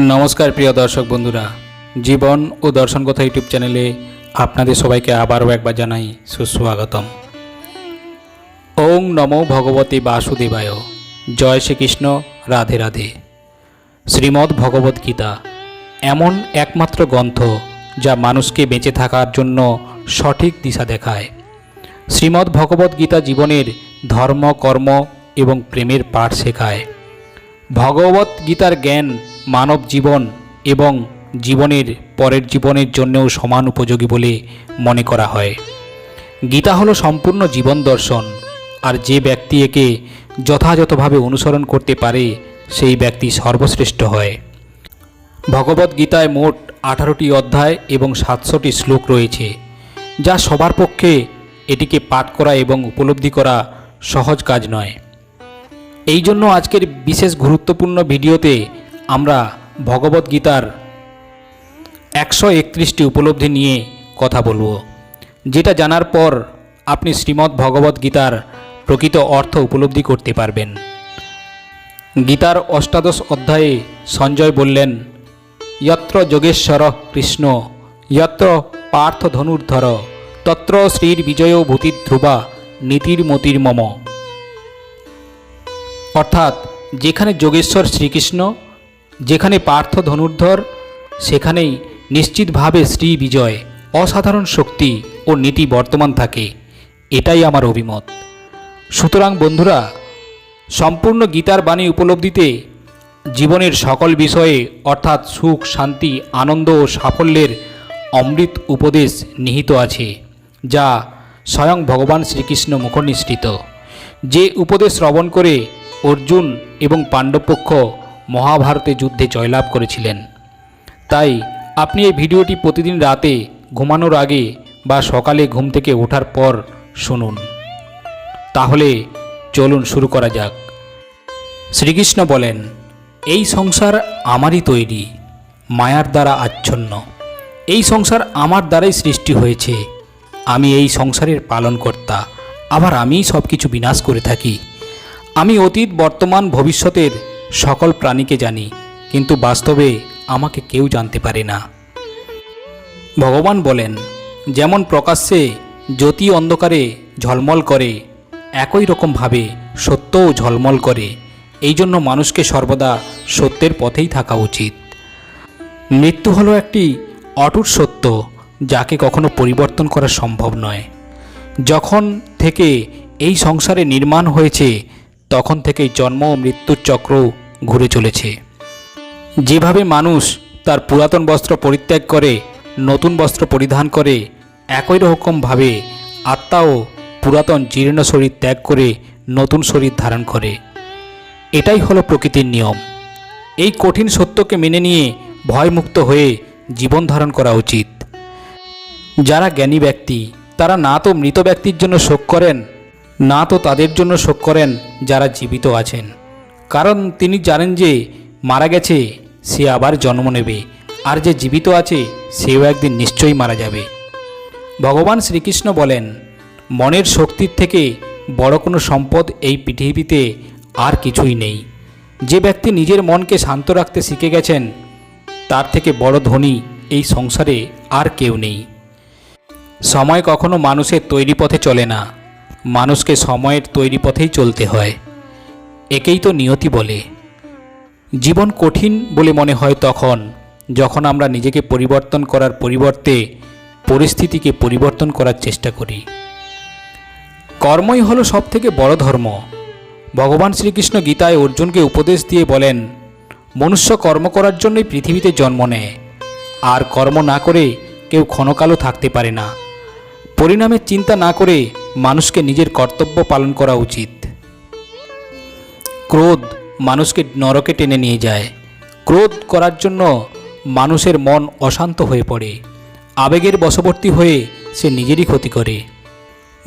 নমস্কার, প্রিয় দর্শক বন্ধুরা। জীবন ও দর্শন কথা ইউটিউব চ্যানেলে আপনাদের সবাইকে আবারও একবার জানাই সুস্বাগতম। ওং নমো ভগবতী বাসুদেবায়। জয় শ্রীকৃষ্ণ, রাধে রাধে। শ্রীমদ্ ভগবত গীতা এমন একমাত্র গ্রন্থ যা মানুষকে বেঁচে থাকার জন্য সঠিক দিশা দেখায়। শ্রীমদ্ ভগবত গীতা জীবনের ধর্ম, কর্ম এবং প্রেমের পাঠ শেখায়। ভগবত গীতার জ্ঞান মানব জীবন এবং জীবনের পরের জীবনের জন্যও সমান উপযোগী বলে মনে করা হয়। গীতা হলো সম্পূর্ণ জীবন দর্শন, আর যে ব্যক্তি একে যথাযথভাবে অনুসরণ করতে পারে, সেই ব্যক্তি সর্বশ্রেষ্ঠ হয়। ভগবত গীতায় মোট আঠারোটি অধ্যায় এবং সাতশোটি শ্লোক রয়েছে, যা সবার পক্ষে এটিকে পাঠ করা এবং উপলব্ধি করা সহজ কাজ নয়। এই জন্য আজকের বিশেষ গুরুত্বপূর্ণ ভিডিওতে আমরা ভগবত গীতার একশো একত্রিশটি উপলব্ধি নিয়ে কথা বলব, যেটা জানার পর আপনি শ্রীমদ্ ভগবত গীতার প্রকৃত অর্থ উপলব্ধি করতে পারবেন। গীতার অষ্টাদশ অধ্যায়ে সঞ্জয় বললেন, যত্র যোগেশ্বর কৃষ্ণ, যত্র পার্থ ধনুর্ধর, তত্র শ্রীর বিজয় ভূতিধ্রুবা নীতির মতির মম। অর্থাৎ যেখানে যোগেশ্বর শ্রীকৃষ্ণ যেখানে পার্থ ধনুর্ধর, সেখানেই নিশ্চিতভাবে শ্রী বিজয় অসাধারণ শক্তি ও নীতি বর্তমান থাকে। এটাই আমার অভিমত। সুতরাং বন্ধুরা, সম্পূর্ণ গীতার বাণী উপলব্ধিতে জীবনের সকল বিষয়ে অর্থাৎ সুখ, শান্তি, আনন্দ ও সাফল্যের অমৃত উপদেশ নিহিত আছে, যা স্বয়ং ভগবান শ্রীকৃষ্ণ মুখনিসৃত যে উপদেশ শ্রবণ করে অর্জুন এবং পাণ্ডবপক্ষ মহাভারতে যুদ্ধে জয়লাভ করেছিলেন। তাই আপনি এই ভিডিওটি প্রতিদিন রাতে ঘুমানোর আগে বা সকালে ঘুম থেকে ওঠার পর শুনুন। তাহলে চলুন শুরু করা যাক। শ্রীকৃষ্ণ বলেন, এই সংসার আমারই তৈরি, মায়ার দ্বারা আচ্ছন্ন। এই সংসার আমার দ্বারাই সৃষ্টি হয়েছে। আমি এই সংসারের পালনকর্তা। আবার আমিই সব কিছু বিনাশ করে থাকি। আমি অতীত, বর্তমান, ভবিষ্যতের সকল প্রাণীকে জানি, কিন্তু বাস্তবে আমাকে কেউ জানতে পারে না। ভগবান বলেন, যেমন প্রকাশ্যে জ্যোতি অন্ধকারে ঝলমল করে, একই রকমভাবে সত্যও ঝলমল করে। এই জন্য মানুষকে সর্বদা সত্যের পথেই থাকা উচিত। মৃত্যু হলো একটি অটুট সত্য, যাকে কখনো পরিবর্তন করা সম্ভব নয়। যখন থেকে এই সংসারে নির্মাণ হয়েছে, তখন থেকেই জন্ম ও মৃত্যুর চক্র ঘুরে চলেছে। যেভাবে মানুষ তার পুরাতন বস্ত্র পরিত্যাগ করে, নতুন বস্ত্র পরিধান করে, একই রকমভাবে আত্মাও পুরাতন জীর্ণ শরীর ত্যাগ করে নতুন শরীর ধারণ করে। এটাই হলো প্রকৃতির নিয়ম। এই কঠিন সত্যকে মেনে নিয়ে ভয়মুক্ত হয়ে জীবন ধারণ করা উচিত। যারা জ্ঞানী ব্যক্তি, তারা না তো মৃত ব্যক্তির জন্য শোক করেন, না তো তাদের জন্য শোক করেন যারা জীবিত আছেন। কারণ তিনি জানেন যে মারা গেছে, সে আবার জন্ম নেবে। আর যে জীবিত আছে, সেও একদিন নিশ্চয়ই মারা যাবে। ভগবান শ্রীকৃষ্ণ বলেন, মনের শক্তির থেকে বড় কোনো সম্পদ এই পৃথিবীতে আর কিছুই নেই। যে ব্যক্তি নিজের মনকে শান্ত রাখতে শিখে গেছেন, তার থেকে বড় ধনী এই সংসারে আর কেউ নেই। সময় কখনো মানুষের তৈরি পথে চলে না। মানুষকে সময়ের তৈরি পথেই চলতে হয়। একেই তো নিয়তি বলে। জীবন কঠিন বলে মনে হয় তখন, যখন আমরা নিজেকে পরিবর্তন করার পরিবর্তে পরিস্থিতিকে পরিবর্তন করার চেষ্টা করি। কর্মই হলো সবথেকে বড় ধর্ম। ভগবান শ্রীকৃষ্ণ গীতায় অর্জুনকে উপদেশ দিয়ে বলেন, মনুষ্য কর্ম করার জন্যই পৃথিবীতে জন্ম নেয়। আর কর্ম না করে কেউ ক্ষণকালও থাকতে পারে না। পরিণামের চিন্তা না করে মানুষকে নিজের কর্তব্য পালন করা উচিত। ক্রোধ মানুষকে নরকে টেনে নিয়ে যায়। ক্রোধ করার জন্য মানুষের মন অশান্ত হয়ে পড়ে। আবেগের বশবর্তী হয়ে সে নিজেরই ক্ষতি করে।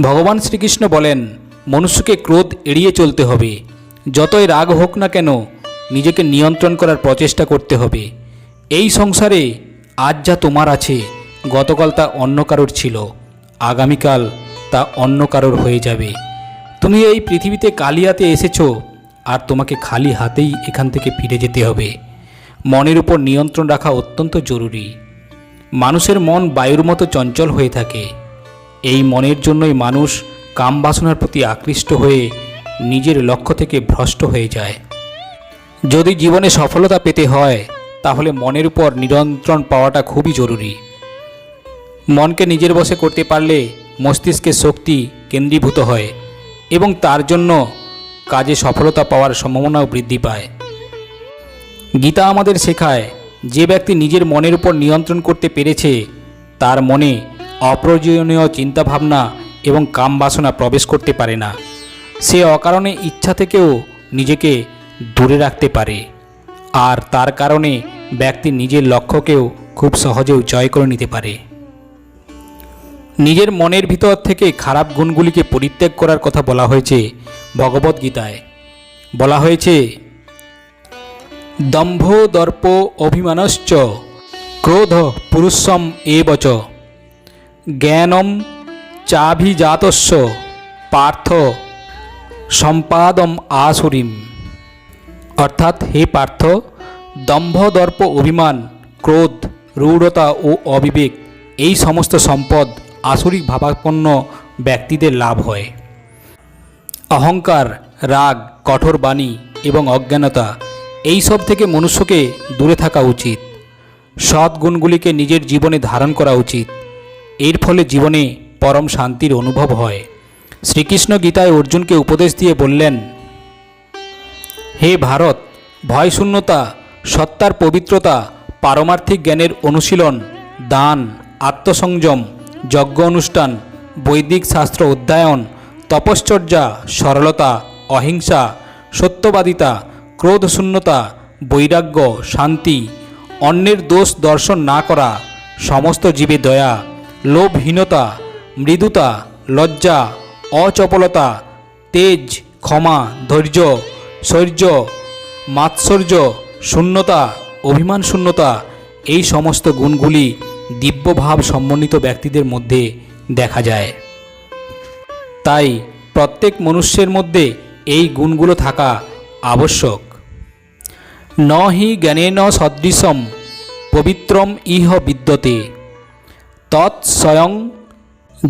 ভগবান শ্রীকৃষ্ণ বলেন, মনুষ্যকে ক্রোধ এড়িয়ে চলতে হবে। যতই রাগ হোক না কেন, নিজেকে নিয়ন্ত্রণ করার প্রচেষ্টা করতে হবে। এই সংসারে আজ যা তোমার আছে, গতকাল তা অন্য কারোর ছিল। আগামীকাল তা অন্য কারোর হয়ে যাবে। তুমি এই পৃথিবীতে কালিয়াতে এসেছ আর তোমাকে খালি হাতেই এখান থেকে ফিরে যেতে হবে। মনের উপর নিয়ন্ত্রণ রাখা অত্যন্ত জরুরি। মানুষের মন বায়ুর মতো চঞ্চল হয়ে থাকে। এই মনের জন্যই মানুষ কাম বাসনার প্রতি আকৃষ্ট হয়ে নিজের লক্ষ্য থেকে ভ্রষ্ট হয়ে যায়। যদি জীবনে সফলতা পেতে হয়, তাহলে মনের উপর নিয়ন্ত্রণ পাওয়াটা খুবই জরুরি। মনকে নিজের বশে করতে পারলে মস্তিষ্কের শক্তি কেন্দ্রীভূত হয় এবং তার জন্য কাজে সফলতা পাওয়ার সম্ভাবনাও বৃদ্ধি পায়। গীতা আমাদের শেখায়, যে ব্যক্তি নিজের মনের উপর নিয়ন্ত্রণ করতে পেরেছে, তার মনে অপ্রয়োজনীয় চিন্তাভাবনা এবং কাম বাসনা প্রবেশ করতে পারে না। সে অকারণে ইচ্ছা থেকেও নিজেকে দূরে রাখতে পারে। আর তার কারণে ব্যক্তি নিজের লক্ষ্যকেও খুব সহজেও জয় করে নিতে পারে। নিজের মনের ভিতর থেকে খারাপ গুণগুলিকে পরিত্যাগ করার কথা বলা হয়েছে ভগবদ্গীতায় বলা হয়েছে, দম্ভ দর্প অভিমানশ্চ ক্রোধ পুরুষম এবচ, জ্ঞানম চাভিজাতস্য পার্থ সম্পাদম আসুরিম। অর্থাৎ হে পার্থ, দম্ভ দর্প অভিমান, ক্রোধ, রূঢ়তা ও অবিবেক এই সমস্ত সম্পদ আসুরিক ভাবাপন্ন ব্যক্তিদের লাভ হয়। অহংকার, রাগ, কঠোর বাণী এবং অজ্ঞানতা এই সব থেকে মনুষ্যকে দূরে থাকা উচিত। সৎ গুণগুলিকে নিজের জীবনে ধারণ করা উচিত। এর ফলে জীবনে পরম শান্তির অনুভব হয়। শ্রীকৃষ্ণ গীতায় অর্জুনকে উপদেশ দিয়ে বললেন, হে ভারত, ভয়শূন্যতা, সত্তার পবিত্রতা, পারমার্থিক জ্ঞানের অনুশীলন, দান, আত্মসংযম, যজ্ঞ অনুষ্ঠান, বৈদিক শাস্ত্র অধ্যয়ন তপশ্চর্যা, সরলতা, অহিংসা, সত্যবাদিতা, ক্রোধশূন্যতা, বৈরাগ্য, শান্তি, অন্যের দোষ দর্শন না করা, সমস্ত জীবে দয়া, লোভহীনতা, মৃদুতা, লজ্জা, অচপলতা, তেজ, ক্ষমা, ধৈর্য, শৌর্য, মাৎসর্য, শূন্যতা, অভিমান শূন্যতা, এই সমস্ত গুণগুলি দিব্যভাব সম্বন্বিত ব্যক্তিদের মধ্যে দেখা যায়। তাই প্রত্যেক মনুষ্যের মধ্যে এই গুণগুলো থাকা আবশ্যক। ন হি জ্ঞানেন সদৃশম পবিত্রম ইহ বিদ্যতে। তৎস্বয়ং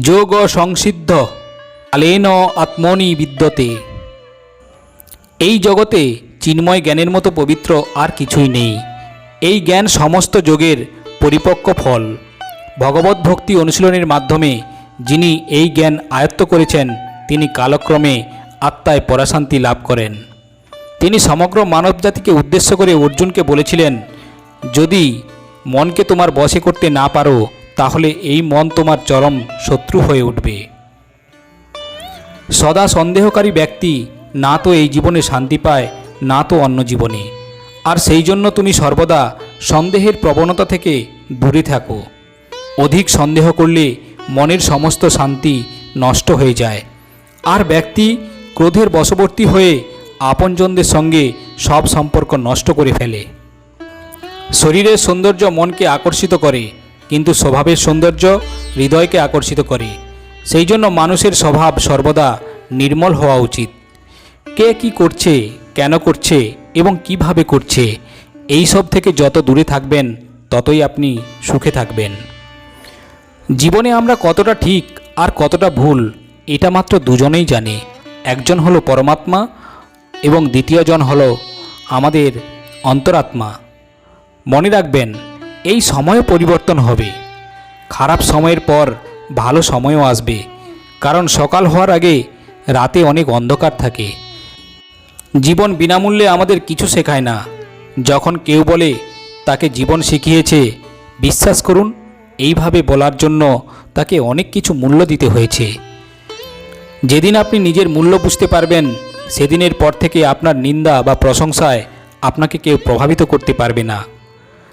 যোগ সংসিদ্ধ কালেন আত্মনি বিদ্যতে। এই জগতে চিন্ময় জ্ঞানের মতো পবিত্র আর কিছুই নেই। এই জ্ঞান সমস্ত যোগের পরিপক্ক ফল। ভগবত ভক্তি অনুশীলনের মাধ্যমে যিনি এই জ্ঞান আয়ত্ত করেছেন, তিনি কালক্রমে আত্মায় পরাশান্তি লাভ করেন। তিনি সমগ্র মানবজাতিকে উদ্দেশ্য করে অর্জুনকে বলেছিলেন, যদি মনকে তোমার বশে করতে না পারো, তাহলে এই মন তোমার চরম শত্রু হয়ে উঠবে। সদা সন্দেহকারী ব্যক্তি না তো এই জীবনে শান্তি পায়, না তো অন্য জীবনে। আর সেই জন্য তুমি সর্বদা সন্দেহের প্রবণতা থেকে দূরে থাকো। অধিক সন্দেহ করলে মনের সমস্ত শান্তি নষ্ট হয়ে যায়। আর ব্যক্তি ক্রোধের বশবর্তী হয়ে আপনজনদের সঙ্গে সব সম্পর্ক নষ্ট করে ফেলে। শরীরের সৌন্দর্য মনকে আকর্ষিত করে, কিন্তু স্বভাবের সৌন্দর্য হৃদয়কে আকর্ষিত করে। সেই জন্য মানুষের স্বভাব সর্বদা নির্মল হওয়া উচিত। কে কি করছে, কেন করছে এবং কীভাবে করছে, এই সব থেকে যত দূরে থাকবেন, ততই আপনি সুখে থাকবেন। জীবনে আমরা কতটা ঠিক আর কতটা ভুল, এটা মাত্র দুজনেই জানে। একজন হলো পরমাত্মা এবং দ্বিতীয়জন হলো আমাদের অন্তরাত্মা। মনে রাখবেন, এই সময় পরিবর্তন হবে। খারাপ সময়ের পর ভালো সময়ও আসবে, কারণ সকাল হওয়ার আগে রাতে অনেক অন্ধকার থাকে। জীবন বিনামূল্যে আমাদের কিছু শেখায় না। যখন কেউ বলে, তাকে জীবন শিখিয়েছে, বিশ্বাস করুন এইভাবে বলার জন্য তাকে অনেক কিছু মূল্য দিতে হয়েছে। যেদিন আপনি নিজের মূল্য বুঝতে পারবেন, সেদিনের পর থেকে আপনার নিন্দা বা প্রশংসায় আপনাকে কেউ প্রভাবিত করতে পারবে না।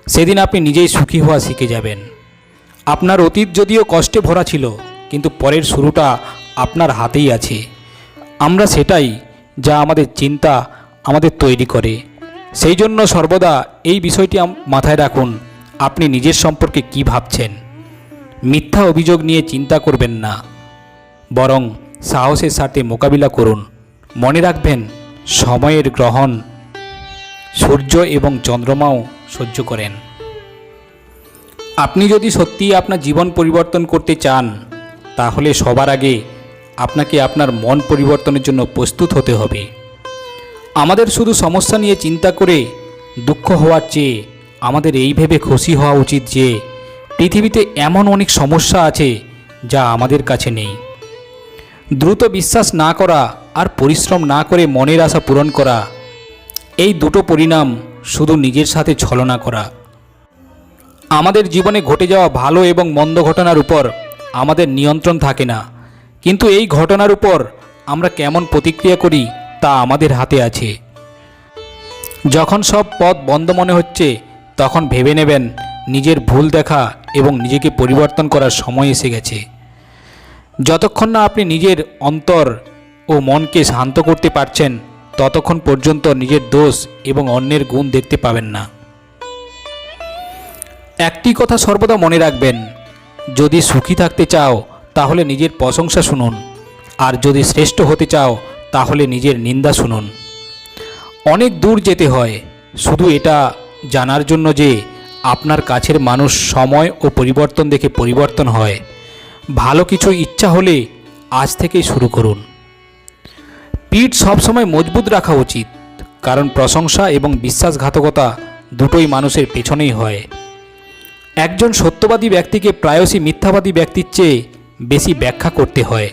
সেদিন আপনি নিজেই সুখী হওয়া শিখে যাবেন। আপনার অতীত যদিও কষ্টে ভরা ছিল, কিন্তু পরের শুরুটা আপনার হাতেই আছে। আমরা সেটাই যা আমাদের চিন্তা আমাদের তৈরি করে। সেই জন্য সর্বদা এই বিষয়টি মাথায় রাখুন। আপনি নিজের সম্পর্কে কি ভাবছেন? মিথ্যা অভিযোগ নিয়ে চিন্তা করবেন না। বরং সাহসের সাথে মোকাবিলা করুন। মনে রাখবেন, সময়ের গ্রহণ সূর্য এবং চন্দ্রমাও সহ্য করেন। আপনি যদি সত্যিই আপনার জীবন পরিবর্তন করতে চান, তাহলে সবার আগে আপনাকে আপনার মন পরিবর্তনের জন্য প্রস্তুত হতে হবে। আমাদের শুধু সমস্যা নিয়ে চিন্তা করে দুঃখ হওয়ার চেয়ে আমাদের এই ভেবে খুশি হওয়া উচিত যে, পৃথিবীতে এমন অনেক সমস্যা আছে যা আমাদের কাছে নেই। দ্রুত বিশ্বাস না করা আর পরিশ্রম না করে মনের আশা পূরণ করা, এই দুটো পরিণাম শুধু নিজের সাথে ছলনা করা। আমাদের জীবনে ঘটে যাওয়া ভালো এবং মন্দ ঘটনার উপর আমাদের নিয়ন্ত্রণ থাকে না, কিন্তু এই ঘটনার উপর আমরা কেমন প্রতিক্রিয়া করি তা আমাদের হাতে আছে। যখন সব পথ বন্ধ মনে হচ্ছে তখন ভেবে নেবেন নিজের ভুল দেখা এবং নিজেকে পরিবর্তন করার সময় এসে গেছে। যতক্ষণ না আপনি নিজের অন্তর ও মনকে শান্ত করতে পারছেন, ততক্ষণ পর্যন্ত নিজের দোষ এবং অন্যের গুণ দেখতে পাবেন না। একটি কথা সর্বদা মনে রাখবেন, যদি সুখী থাকতে চাও, তাহলে নিজের প্রশংসা শুনুন। আর যদি শ্রেষ্ঠ হতে চাও, তাহলে নিজের নিন্দা শুনুন। অনেক দূর যেতে হয়, শুধু এটা জানার জন্য যে আপনার কাছের মানুষ সময় ও পরিবর্তন দেখে পরিবর্তন হয়। ভালো কিছু ইচ্ছা হলে আজ থেকেই শুরু করুন। পিঠ সবসময় মজবুত রাখা উচিত, কারণ প্রশংসা এবং বিশ্বাসঘাতকতা দুটোই মানুষের পেছনেই হয়। একজন সত্যবাদী ব্যক্তিকে প্রায়শই মিথ্যাবাদী ব্যক্তির চেয়ে বেশি ব্যাখ্যা করতে হয়।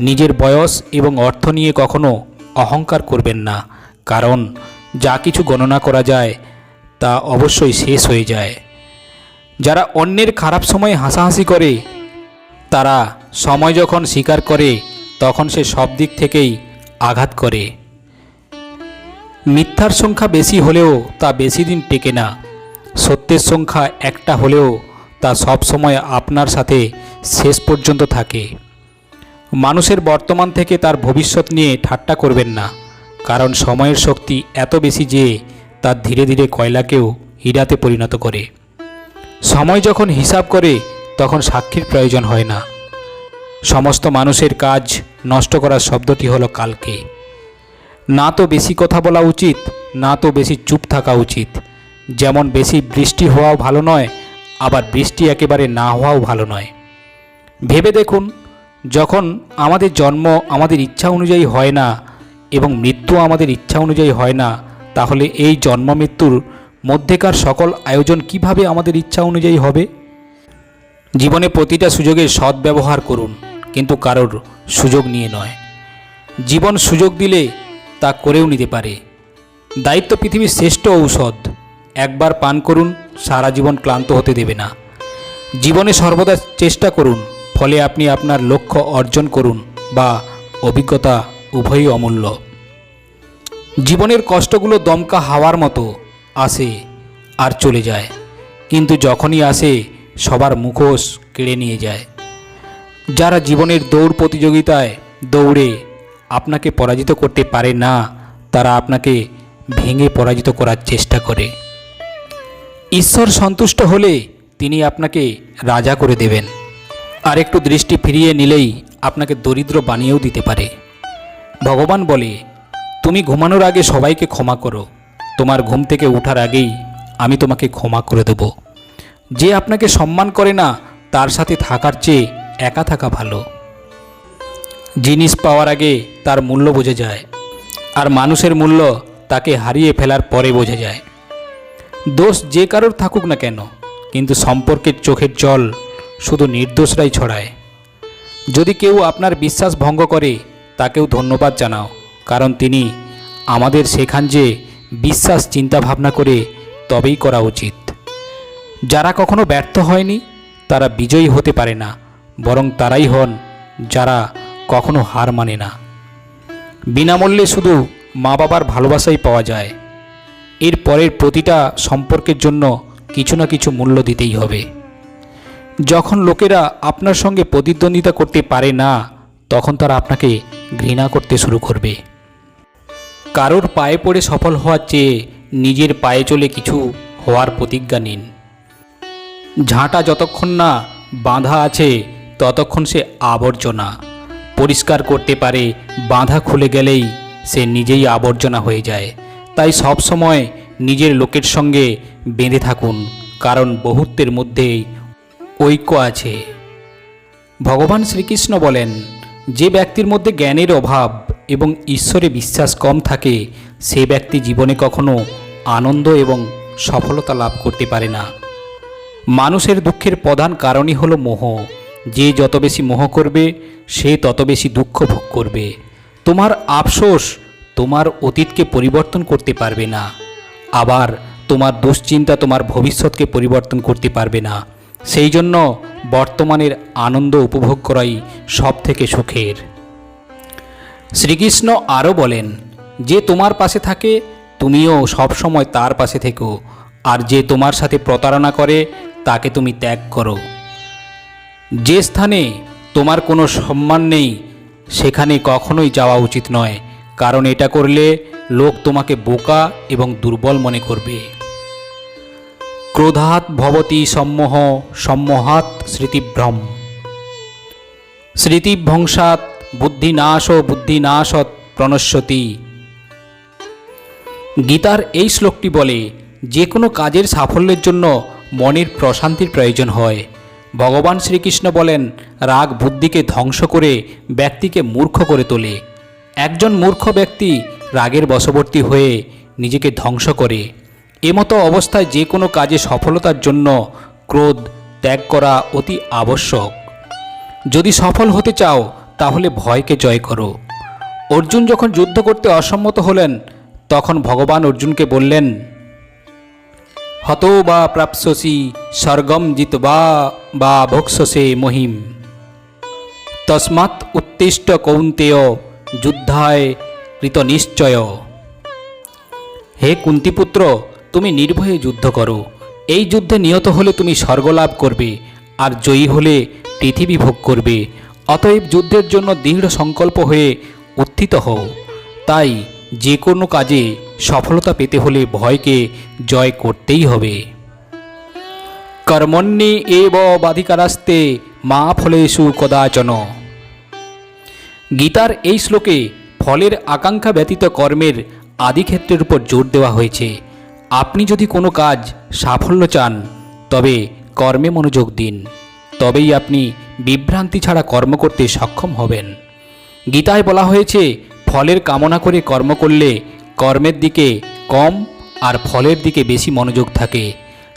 নিজের বয়স এবং অর্থ নিয়ে কখনো অহংকার করবেন না, কারণ যা কিছু গণনা করা যায়, তা অবশ্যই শেষ হয়ে যায়। যারা অন্যের খারাপ সময়ে হাসাহাসি করে, তারা সময় যখন স্বীকার করে, তখন সে সব দিক থেকেই আঘাত করে। মিথ্যার সংখ্যা বেশি হলেও তা বেশি দিন টেকে না। সত্যের সংখ্যা একটা হলেও তা সব সময় আপনার সাথে শেষ পর্যন্ত থাকে। মানুষের বর্তমান থেকে তার ভবিষ্যৎ নিয়ে ঠাট্টা করবেন না। কারণ সময়ের শক্তি এত বেশি যে তার ধীরে ধীরে কয়লাকেও হীরাতে পরিণত করে। সময় যখন হিসাব করে, তখন সাক্ষীর প্রয়োজন হয় না। সমস্ত মানুষের কাজ নষ্ট করার শব্দটি হলো কালকে। না তো বেশি কথা বলা উচিত, না তো বেশি চুপ থাকা উচিত। যেমন বেশি বৃষ্টি হওয়াও ভালো নয়, আবার বৃষ্টি একেবারে না হওয়াও ভালো নয়। ভেবে দেখুন, যখন আমাদের জন্ম আমাদের ইচ্ছা অনুযায়ী হয় না এবং মৃত্যু আমাদের ইচ্ছা অনুযায়ী হয় না, তাহলে এই জন্ম মৃত্যুর মধ্যেকার সকল আয়োজন কীভাবে আমাদের ইচ্ছা অনুযায়ী হবে? জীবনে প্রতিটা সুযোগের সদ্ব্যবহার করুন, কিন্তু কারোর সুযোগ নিয়ে নয়। জীবন সুযোগ দিলে তা করেও নিতে পারে। দায়িত্ব পৃথিবীর শ্রেষ্ঠ ঔষধ। একবার পান করুন, সারা জীবন ক্লান্ত হতে দেবে না। জীবনে সর্বদা চেষ্টা করুন, ফলে আপনি আপনার লক্ষ্য অর্জন করুন বা অভিজ্ঞতা উভয়ই অমূল্য। জীবনের কষ্টগুলো দমকা হাওয়ার মতো আসে আর চলে যায়, কিন্তু যখনই আসে সবার মুখোশ কেড়ে নিয়ে যায়। যারা জীবনের দৌড় প্রতিযোগিতায় দৌড়ে আপনাকে পরাজিত করতে পারে না, তারা আপনাকে ভেঙে পরাজিত করার চেষ্টা করে। ঈশ্বর সন্তুষ্ট হলে তিনি আপনাকে রাজা করে দেবেন। আর একটু দৃষ্টি ফিরিয়ে নিলেই আপনাকে দরিদ্র বানিয়েও দিতে পারে। ভগবান বলে, তুমি ঘুমানোর আগে সবাইকে ক্ষমা করো। তোমার ঘুম থেকে ওঠার আগেই আমি তোমাকে ক্ষমা করে দেব। যে আপনাকে সম্মান করে না, তার সাথে থাকার চেয়ে একা থাকা ভালো। জিনিস পাওয়ার আগে তার মূল্য বোঝা যায়, আর মানুষের মূল্য তাকে হারিয়ে ফেলার পরে বোঝা যায়। দোষ যে কারোর থাকুক না কেন, কিন্তু সম্পর্কের চোখের জল শুধু নির্দোষরাই ছড়ায়। যদি কেউ আপনার বিশ্বাস ভঙ্গ করে তাকেও ধন্যবাদ জানাও, কারণ তিনি আমাদের শেখান যে বিশ্বাস চিন্তা ভাবনা করে তবেই করা উচিত। যারা কখনো ব্যর্থ হয়নি, তারা বিজয়ী হতে পারে না, বরং তারাই হন যারা কখনো হার মানে না। বিনামূল্যে শুধু মা বাবার ভালোবাসাই পাওয়া যায়। এর পরের প্রতিটা সম্পর্কের জন্য কিছু না কিছু মূল্য দিতেই হবে। যখন লোকেরা আপনার সঙ্গে প্রতিদ্বন্দ্বিতা করতে পারে না তখন তারা আপনাকে ঘৃণা করতে শুরু করবে। কারোর পায়ে পড়ে সফল হওয়ার চেয়ে নিজের পায়ে চলে কিছু হওয়ার প্রতিজ্ঞা নিন। ঝাঁটা যতক্ষণ না বাঁধা আছে, ততক্ষণ সে আবর্জনা পরিষ্কার করতে পারে। বাঁধা খুলে গেলেই সে নিজেই আবর্জনা হয়ে যায়। তাই সব সময় নিজের লোকের সঙ্গে বেঁধে থাকুন, কারণ বহুত্বের মধ্যেই ঐক্য আছে। ভগবান শ্রীকৃষ্ণ বলেন যে ব্যক্তির মধ্যে জ্ঞানের অভাব এবং ঈশ্বরে বিশ্বাস কম থাকে, সে ব্যক্তি জীবনে কখনো আনন্দ এবং সফলতা লাভ করতে পারে না। মানুষের দুঃখের প্রধান কারণই হলো মোহ। যে যত বেশি মোহ করবে, সে তত বেশি দুঃখ ভোগ করবে। তোমার আফসোস তোমার অতীতকে পরিবর্তন করতে পারবে না। আবার তোমার দুশ্চিন্তা তোমার ভবিষ্যৎকে পরিবর্তন করতে পারবে না। সেই জন্য বর্তমানের আনন্দ উপভোগ করাই সব থেকে সুখের। শ্রীকৃষ্ণ আরও বলেন, যে তোমার পাশে থাকে, তুমিও সবসময় তার পাশে থেকো, আর যে তোমার সাথে প্রতারণা করে, তাকে তুমি ত্যাগ করো। যে স্থানে তোমার কোনো সম্মান নেই, সেখানে কখনোই যাওয়া উচিত নয়, কারণ এটা করলে লোক তোমাকে বোকা এবং দুর্বল মনে করবে। ক্রোধাৎ ভবতি সম্মোহ সম্মোহাৎ স্মৃতিভ্রম। স্মৃতিভ্রংসাৎ বুদ্ধিনাশ ও বুদ্ধিনাশত প্রণশ্যতি। গীতার এই শ্লোকটি বলে, যে কোনো কাজের সাফল্যের জন্য মনের প্রশান্তির প্রয়োজন হয়। ভগবান শ্রীকৃষ্ণ বলেন, রাগ বুদ্ধিকে ধ্বংস করে ব্যক্তিকে মূর্খ করে তোলে। একজন মূর্খ ব্যক্তি রাগের বশবর্তী হয়ে নিজেকে ধ্বংস করে। এমতো অবস্থায় যে কোনো কাজে সফলতার জন্য ক্রোধ ত্যাগ করা অতি আবশ্যক। যদি সফল হতে চাও, তাহলে ভয়কে জয় করো। অর্জুন যখন যুদ্ধ করতে অসম্মত হলেন, তখন ভগবান অর্জুনকে বললেন হত বা প্রাপ্সসি স্বর্গম জিতবা বা ভোক্সসে মহিম। তসমাৎ উত্তিষ্ট কৌন্তেয় যুদ্ধায় কৃত নিশ্চয় হে কুন্তিপুত্র তুমি নির্ভয়ে যুদ্ধ করো। এই যুদ্ধে নিহত হলে তুমি স্বর্গলাভ করবে, আর জয়ী হলে পৃথিবী ভোগ করবে। অতএব যুদ্ধের জন্য দৃঢ় সংকল্প হয়ে উত্থিত হও। তাই যে কোনো কাজে সফলতা পেতে হলে ভয়কে জয় করতেই হবে। কর্মণ্যে এব বাধিকারাস্তে মা ফলেষু কদাচন। গীতার এই শ্লোকে ফলের আকাঙ্ক্ষা ব্যতীত কর্মের আদিক্ষেত্রের উপর জোর দেওয়া হয়েছে। আপনি যদি কোনো কাজ সাফল্য চান, তবে কর্মে মনোযোগ দিন। তবেই আপনি বিভ্রান্তি ছাড়া কর্ম করতে সক্ষম হবেন। গীতায় বলা হয়েছে, ফলের কামনা করে কর্ম করলে কর্মের দিকে কম আর ফলের দিকে বেশি মনোযোগ থাকে।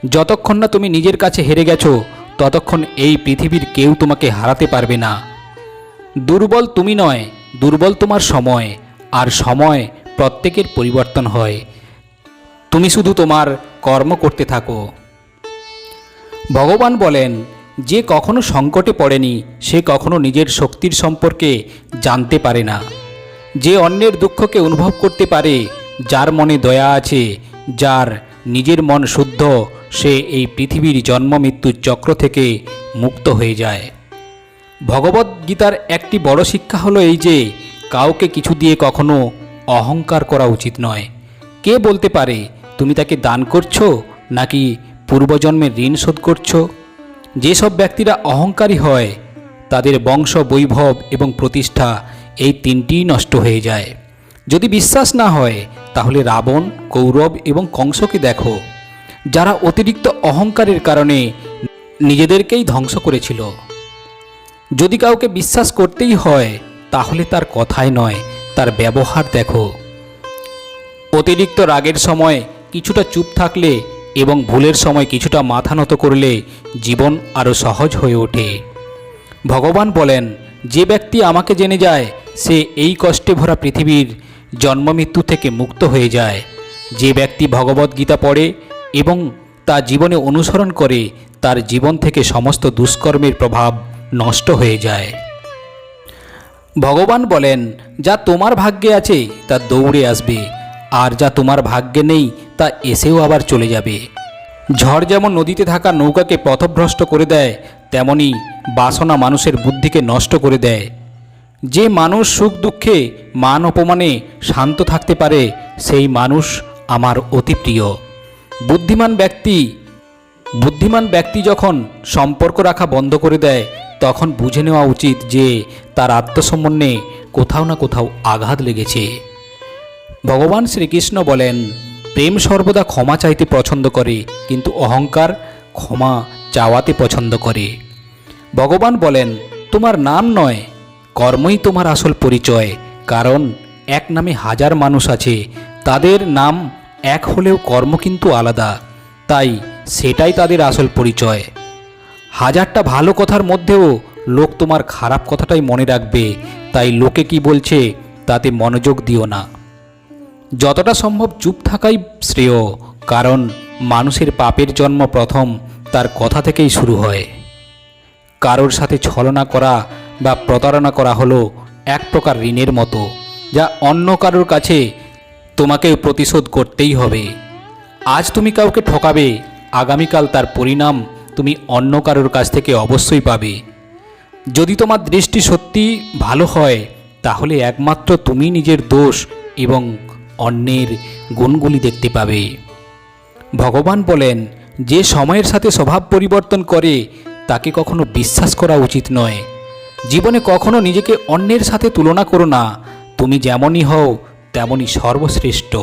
যতক্ষণ না তুমি নিজের কাছে হেরে গেছো, ততক্ষণ এই পৃথিবীর কেউ তোমাকে হারাতে পারবে না। দুর্বল তুমি নয়, দুর্বল তোমার সময়, আর সময় প্রত্যেকের পরিবর্তন হয়। তুমি শুধু তোমার কর্ম করতে থাকো। ভগবান বলেন, যে কখনো সংকটে পড়েনি, সে কখনো নিজের শক্তির সম্পর্কে জানতে পারে না। যে অন্যের দুঃখকে অনুভব করতে পারে, যার মনে দয়া আছে, যার নিজের মন শুদ্ধ, সে এই পৃথিবীর জন্ম মৃত্যুর চক্র থেকে মুক্ত হয়ে যায়। ভগবত গীতার একটি বড় শিক্ষা হলো এই যে, কাউকে কিছু দিয়ে কখনো অহংকার করা উচিত নয়। কে বলতে পারে তুমি তাকে দান করছ নাকি পূর্বজন্মের ঋণ শোধ করছ? যেসব ব্যক্তিরা অহংকারী হয়, তাদের বংশ, বৈভব এবং প্রতিষ্ঠা এই তিনটিই নষ্ট হয়ে যায়। যদি বিশ্বাস না হয়, তাহলে রাবণ, কৌরব এবং কংসকে দেখো, যারা অতিরিক্ত অহংকারের কারণে নিজেদেরকেই ধ্বংস করেছিল। যদি কাউকে বিশ্বাস করতেই হয়, তাহলে তার কথায় নয়, তার ব্যবহার দেখো। অতিরিক্ত রাগের সময় কিছুটা চুপ থাকলে এবং ভুলের সময় কিছুটা মাথা নত করলে জীবন আরও সহজ হয়ে ওঠে। ভগবান বলেন, যে ব্যক্তি আমাকে জেনে যায়, সে এই কষ্টে ভরা পৃথিবীর জন্মমৃত্যু থেকে মুক্ত হয়ে যায়। যে ব্যক্তি ভগবদ্গীতা পড়ে এবং তা জীবনে অনুসরণ করে, তার জীবন থেকে সমস্ত দুষ্কর্মের প্রভাব নষ্ট হয়ে যায়। ভগবান বলেন, যা তোমার ভাগ্যে আছে, তা দৌড়ে আসবে। আর যা তোমার ভাগ্যে নেই তা এসেও আবার চলে যাবে। ঝড় যেমন নদীতে থাকা নৌকাকে পথভ্রষ্ট করে দেয়, তেমনি বাসনা মানুষের বুদ্ধিকে নষ্ট করে দেয়। যে মানুষ সুখ দুঃখে, মান অপমানে শান্ত থাকতে পারে, সেই মানুষ আমার অতি প্রিয়। বুদ্ধিমান ব্যক্তি বুদ্ধিমান ব্যক্তি যখন সম্পর্ক রাখা বন্ধ করে দেয়, তখন বুঝে নেওয়া উচিত যে তার আত্মসম্মানে কোথাও না কোথাও আঘাত লেগেছে। ভগবান শ্রীকৃষ্ণ বলেন প্রেম সর্বদা ক্ষমা চাইতে পছন্দ করে, কিন্তু অহংকার ক্ষমা চাওয়াতে পছন্দ করে। ভগবান বলেন, তোমার নাম নয়, কর্মই তোমার আসল পরিচয়, কারণ এক নামে হাজার মানুষ আছে, তাদের নাম এক হলেও কর্ম কিন্তু আলাদা, তাই সেটাই তাদের আসল পরিচয়। হাজারটা ভালো কথার মধ্যেও লোক তোমার খারাপ কথাটাই মনে রাখবে, তাই লোকে কি বলছে, তাতে মনোযোগ দিও না। যতটা সম্ভব চুপ থাকাই শ্রেয়, কারণ মানুষের পাপের জন্ম প্রথম তার কথা থেকেই শুরু হয়। কারোর সাথে ছলনা করা বা প্রতারণা করা হলো এক প্রকার ঋণের মতো, যা অন্য কারোর কাছে তোমাকে প্রতিশোধ করতেই হবে। আজ তুমি কাউকে ঠকাবে, আগামীকাল তার পরিণাম তুমি অন্য কারোর কাছ থেকে অবশ্যই পাবে। যদি তোমার দৃষ্টি সত্যি ভালো হয়, তাহলে একমাত্র তুমি নিজের দোষ এবং অন্যের গুণগুলি দেখতে পাবে। ভগবান বলেন, যে সময়ের সাথে স্বভাব পরিবর্তন করে, তাকে কখনো বিশ্বাস করা উচিত নয়। জীবনে কখনো নিজেকে অন্যের সাথে তুলনা করো না। তুমি যেমনই হও, তেমনই সর্বশ্রেষ্ঠ।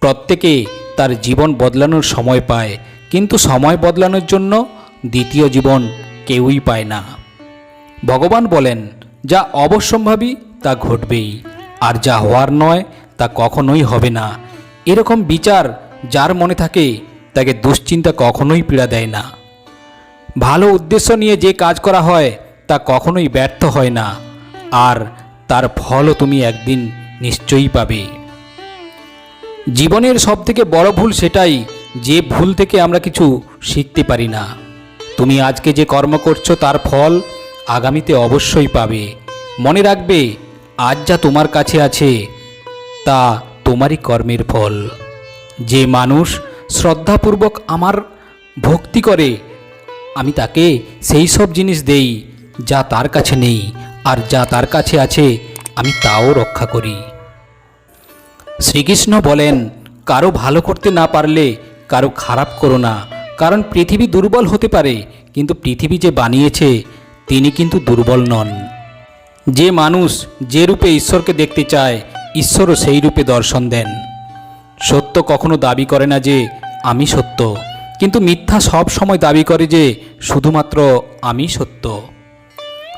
প্রত্যেকে তার জীবন বদলানোর সময় পায়, কিন্তু সময় বদলানোর জন্য দ্বিতীয় জীবন কেউই পায় না। ভগবান বলেন, যা অবশ্যম্ভাবী, তা ঘটবেই। আর যা হওয়ার নয়, তা কখনোই হবে না। এরকম বিচার যার মনে থাকে, তাকে দুশ্চিন্তা কখনোই পীড়া দেয় না। ভালো উদ্দেশ্য নিয়ে যে কাজ করা হয়, তা কখনোই ব্যর্থ হয় না। আর তার ফলও তুমি একদিন নিশ্চয়ই পাবে। জীবনের সবথেকে বড় ভুল সেটাই, যে ভুল থেকে আমরা কিছু শিখতে পারি না। তুমি আজকে যে কর্ম করছ, তার ফল আগামীতে অবশ্যই পাবে। মনে রাখবে আজ যা তোমার কাছে আছে, তা তোমারই কর্মের ফল। যে মানুষ শ্রদ্ধাপূর্বক আমার ভক্তি করে, আমি তাকে সেই সব জিনিস দেই যা তার কাছে নেই, আর যা তার কাছে আছে, আমি তাও রক্ষা করি। শ্রীকৃষ্ণ বলেন, কারও ভালো করতে না পারলে কারও খারাপ করো না, কারণ পৃথিবী দুর্বল হতে পারে, কিন্তু পৃথিবী যে বানিয়েছে, তিনি কিন্তু দুর্বল নন। যে মানুষ যে রূপে ঈশ্বরকে দেখতে চায়, ঈশ্বরও সেই রূপে দর্শন দেন। সত্য কখনো দাবি করে না যে, আমি সত্য। কিন্তু মিথ্যা সব সময় দাবি করে যে, শুধুমাত্র আমি সত্য।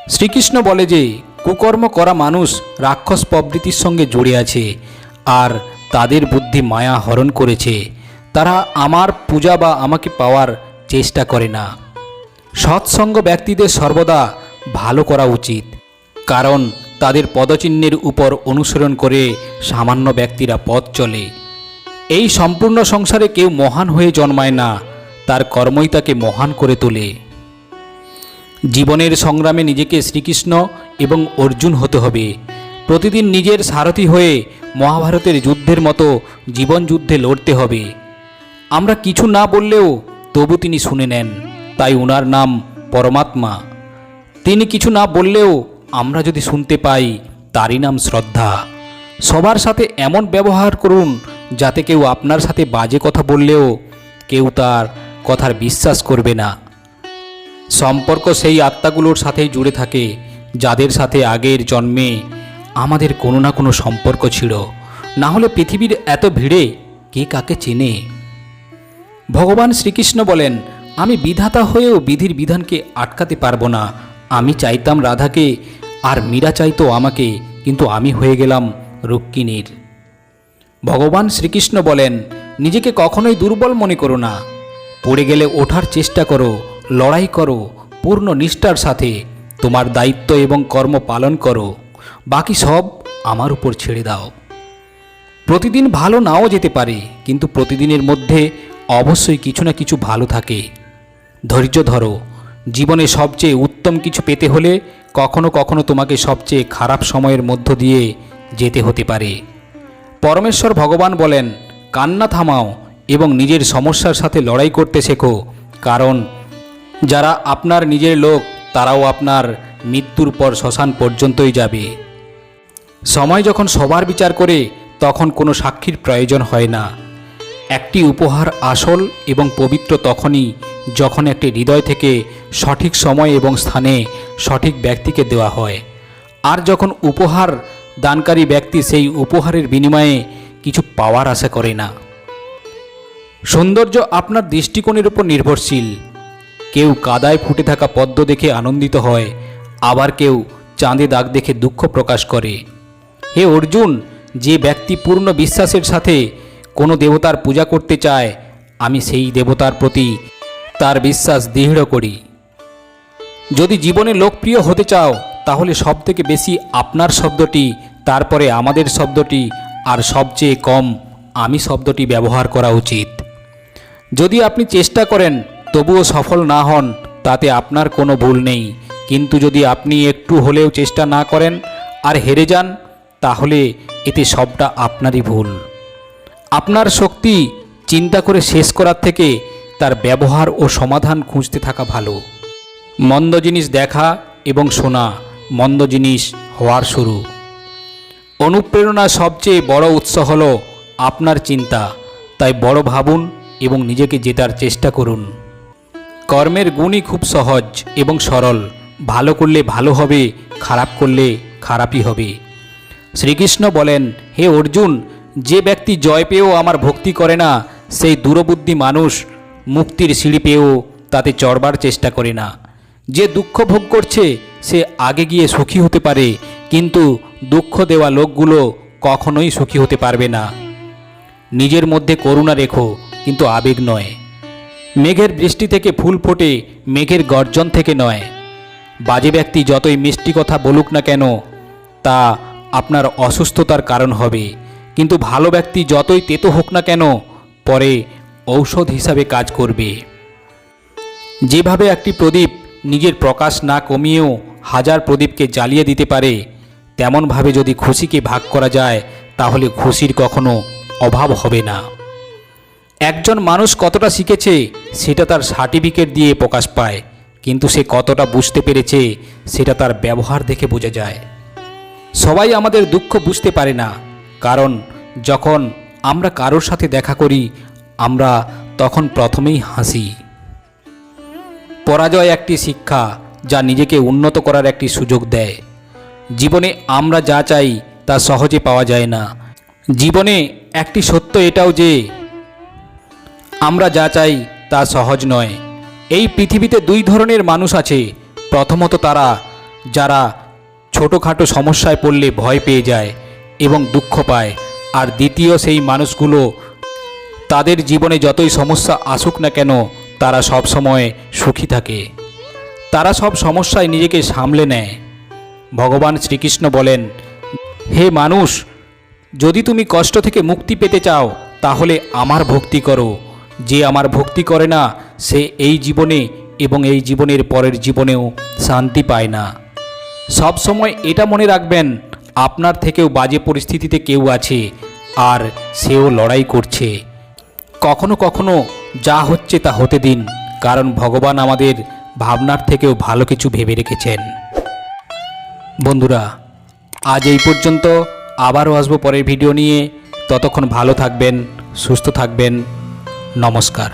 শ্রীকৃষ্ণ বলে যে, কুকর্ম করা মানুষ রাক্ষস প্রবৃত্তির সঙ্গে জুড়ে আছে, আর তাদের বুদ্ধি মায়া হরণ করেছে। তারা আমার পূজা বা আমাকে পাওয়ার চেষ্টা করে না। সৎসঙ্গ ব্যক্তিদের সর্বদা ভালো করা উচিত। কারণ তাদের পদচিহ্নের উপর অনুসরণ করে সামান্য ব্যক্তিরা পথ চলে। এই সম্পূর্ণ সংসারে কেউ মহান হয়ে জন্মায় না, তার কর্মই তাকে মহান করে তোলে। জীবনের সংগ্রামে নিজেকে শ্রীকৃষ্ণ এবং অর্জুন হতে হবে। প্রতিদিন নিজের সারথি হয়ে মহাভারতের যুদ্ধের মতো জীবন যুদ্ধে লড়তে হবে। আমরা কিছু না বললেও তবু তিনি শুনে নেন, তাই ওনার নাম পরমাত্মা। তিনি কিছু না বললেও আমরা যদি শুনতে পাই, তারই নাম শ্রদ্ধা। সবার সাথে এমন ব্যবহার করুন, যাতে কেউ আপনার সাথে বাজে কথা বললেও কেউ তার কথার বিশ্বাস করবে না। সম্পর্ক সেই আত্মাগুলোর সাথেই জুড়ে থাকে, যাদের সাথে আগের জন্মে আমাদের কোনো না কোনো সম্পর্ক ছিল। না হলে পৃথিবীর এত ভিড়ে কে কাকে চেনে? ভগবান শ্রীকৃষ্ণ বলেন, আমি বিধাতা হয়েও বিধির বিধানকে আটকাতে পারব না। আমি চাইতাম রাধাকে আর মীরা চাইতো আমাকে, কিন্তু আমি হয়ে গেলাম রুক্মিণীর ভগবান শ্রীকৃষ্ণ বলেন, নিজেকে কখনোই দুর্বল মনে করো না। পড়ে গেলে ওঠার চেষ্টা করো, লড়াই করো, পূর্ণ নিষ্ঠার সাথে তোমার দায়িত্ব এবং কর্ম পালন করো। বাকি সব আমার উপর ছেড়ে দাও। প্রতিদিন ভালো নাও যেতে পারে, কিন্তু প্রতিদিনের মধ্যে অবশ্যই কিছু না কিছু ভালো থাকে। ধৈর্য ধরো, জীবনে সবচেয়ে উত্তম কিছু পেতে হলে কখনো কখনো তোমাকে সবচেয়ে খারাপ সময়ের মধ্য দিয়ে যেতে হতে পারে। পরমেশ্বর ভগবান বলেন, কান্না থামাও এবং নিজের সমস্যার সাথে লড়াই করতে শেখো। কারণ যারা আপনার নিজের লোক, তারাও আপনার মৃত্যুর পর শ্মশান পর্যন্তই যাবে। সময় যখন সবার বিচার করে, তখন কোনো সাক্ষীর প্রয়োজন হয় না। একটি উপহার আসল এবং পবিত্র তখনই যখন একটি হৃদয় থেকে সঠিক সময় এবং স্থানে সঠিক ব্যক্তিকে দেওয়া হয়। আর যখন উপহার দানকারী ব্যক্তি সেই উপহারের বিনিময়ে কিছু পাওয়ার আশা করে না। সৌন্দর্য আপনার দৃষ্টিকোণের উপর নির্ভরশীল। কেউ কাদায় ফুটে থাকা পদ্ম দেখে আনন্দিত হয়, আবার কেউ চাঁদে দাগ দেখে দুঃখ প্রকাশ করে। হে অর্জুন, যে ব্যক্তি পূর্ণ বিশ্বাসের সাথে কোনো দেবতার পূজা করতে চায়, আমি সেই দেবতার প্রতি তার বিশ্বাস দৃঢ় করি। যদি জীবনে লোকপ্রিয় হতে চাও, তাহলে সবথেকে বেশি আপনার শব্দটি, তারপরে আমাদের শব্দটি, আর সবচেয়ে কম আমি শব্দটি ব্যবহার করা উচিত। যদি আপনি চেষ্টা করেন, তবুও সফল না হন, তাতে আপনার কোনো ভুল নেই। কিন্তু যদি আপনি একটু হলেও চেষ্টা না করেন, আর হেরে যান, তাহলে এতে সবটা আপনারই ভুল। আপনার শক্তি চিন্তা করে শেষ করার থেকে তার ব্যবহার ও সমাধান খুঁজতে থাকা ভালো। মন্দ জিনিস দেখা এবং শোনা মন্দ জিনিস হওয়ার শুরু। অনুপ্রেরণা সবচেয়ে বড় উৎস হল আপনার চিন্তা। তাই বড় ভাবুন এবং নিজেকে জেতার চেষ্টা করুন। কর্মের গুণই খুব সহজ এবং সরল। ভালো করলে ভালো হবে, খারাপ করলে খারাপই হবে। শ্রীকৃষ্ণ বলেন, হে অর্জুন, যে ব্যক্তি জয় পেয়েও আমার ভক্তি করে না, সেই দূরবুদ্ধি মানুষ মুক্তির সিঁড়ি পেয়েও তাতে চড়বার চেষ্টা করে না। যে দুঃখ ভোগ করছে, সে আগে গিয়ে সুখী হতে পারে, কিন্তু দুঃখ দেওয়া লোকগুলো কখনোই সুখী হতে পারবে না। নিজের মধ্যে করুণা রেখো, কিন্তু আবেগ নয়। মেঘের বৃষ্টি থেকে ফুল ফোটে, মেঘের গর্জন থেকে নয়। বাজে ব্যক্তি যতই মিষ্টি কথা বলুক না কেন, তা আপনার অসুস্থতার কারণ হবে। কিন্তু ভালো ব্যক্তি যতই তেতো হোক না কেন, পরে ঔষধ হিসাবে কাজ করবে। যেভাবে একটি প্রদীপ নিজের প্রকাশ না কমিয়েও হাজার প্রদীপকে জ্বালিয়ে দিতে পারে, তেমনভাবে যদি খুশিকে ভাগ করা যায়, তাহলে খুশির কখনো অভাব হবে না। একজন মানুষ কতটা শিখেছে, সেটা তার সার্টিফিকেট দিয়ে প্রকাশ পায়, কিন্তু সে কতটা বুঝতে পেরেছে, সেটা তার ব্যবহার দেখে বোঝা যায়। সবাই আমাদের দুঃখ বুঝতে পারে না, কারণ যখন আমরা কারোর সাথে দেখা করি আমরা তখন প্রথমেই হাসি। পরাজয় একটি শিক্ষা যা নিজেকে উন্নত করার একটি সুযোগ দেয়। জীবনে আমরা যা চাই তা সহজে পাওয়া যায় না। জীবনে একটি সত্য এটাও যে, আমরা যা চাই তা সহজ নয়। এই পৃথিবীতে দুই ধরনের মানুষ আছে। প্রথমত তারা, যারা ছোটোখাটো সমস্যায় পড়লে ভয় পেয়ে যায় এবং দুঃখ পায়। আর দ্বিতীয় সেই মানুষগুলো তাদের জীবনে যতই সমস্যা আসুক না কেন, তারা সব সময় সুখী থাকে। তারা সব সমস্যায় নিজেকে সামলে নেয়। ভগবান শ্রীকৃষ্ণ বলেন, হে মানুষ, যদি তুমি কষ্ট থেকে মুক্তি পেতে চাও, তাহলে আমার ভক্তি করো। যে আমার ভক্তি করে না, সে এই জীবনে এবং এই জীবনের পরের জীবনেও শান্তি পায় না। সব সময় এটা মনে রাখবেন, আপনার থেকেও বাজে পরিস্থিতিতে কেউ আছে, আর সেও লড়াই করছে। কখনো কখনো যা হচ্ছে তা হতে দিন, কারণ ভগবান আমাদের ভাবনার থেকেও ভালো কিছু ভেবে রেখেছেন। বন্ধুরা, আজ এই পর্যন্ত আবারও আসব পরের ভিডিও নিয়ে। ততক্ষণ ভালো থাকবেন, সুস্থ থাকবেন। নমস্কার।